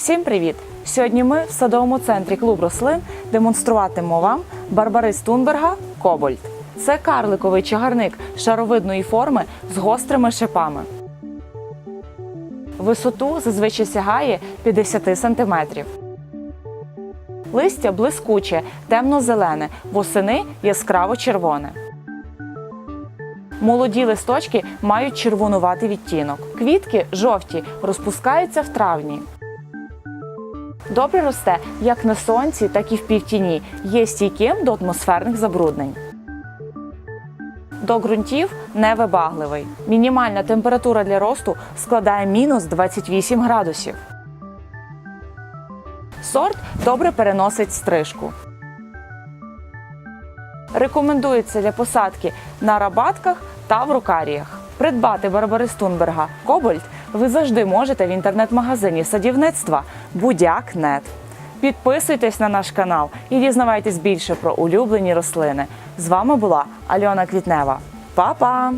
Всім привіт! Сьогодні ми в садовому центрі клуб рослин демонструватимемо вам барбарис Тунберга Кобольд. Це карликовий чагарник шаровидної форми з гострими шипами. Висоту зазвичай сягає 50 см. Листя блискуче, темно-зелене, восени яскраво червоне. Молоді листочки мають червонуватий відтінок. Квітки жовті, розпускаються в травні. Добре росте як на сонці, так і в півтіні. Є стійким до атмосферних забруднень. До ґрунтів невибагливий. Мінімальна температура для росту складає мінус 28 градусів. Сорт добре переносить стрижку. Рекомендується для посадки на рабатках та в рукаріях. Придбати Барбари Стунберга Кобальт ви завжди можете в інтернет-магазині садівництва Будяк.нет. Підписуйтесь на наш канал і дізнавайтесь більше про улюблені рослини. З вами була Альона Квітнева. Па-па!